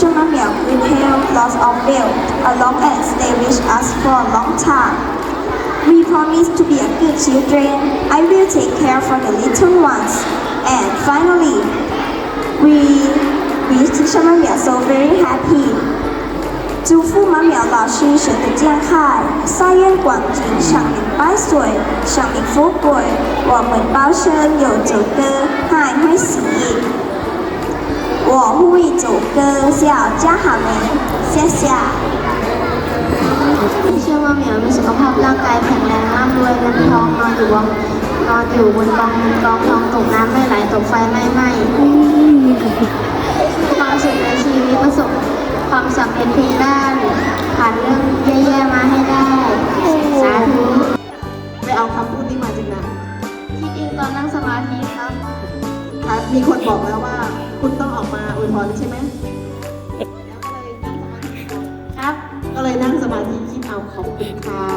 Teacher Mamia good health, loss of weight, along and stay with us for a long time. We promise to be a good children. I will take care for the little ones. And finally, we wish Teacher Mamia so very happy. 祝福妈苗老师身体健康，三愿广进，长命百岁，长命富贵。我们包生有首歌， 我会走歌叫加好们，谢谢。 เชื่อว่าเหมียวมีสุขภาพร่างกายแข็งแรงร่ำรวยเงินทองนอนอยู่บนนอนอยู่บนกองกองทองตกน้ำไม่ไหลตกไฟไม่ไหม้ความสุขในชีวิตประสบความสำเร็จทุกด้าน ผ่านเรื่องแย่ๆมาให้ได้ สาธุ ไปเอาคำพูดนี้มาจากไหน ที่จริงตอนนั่งสมาธิครับ คะมีคนบอกแล้วว่า ครับ ก็เลยนั่งสมาธิคิดเอาขอบคุณค่ะ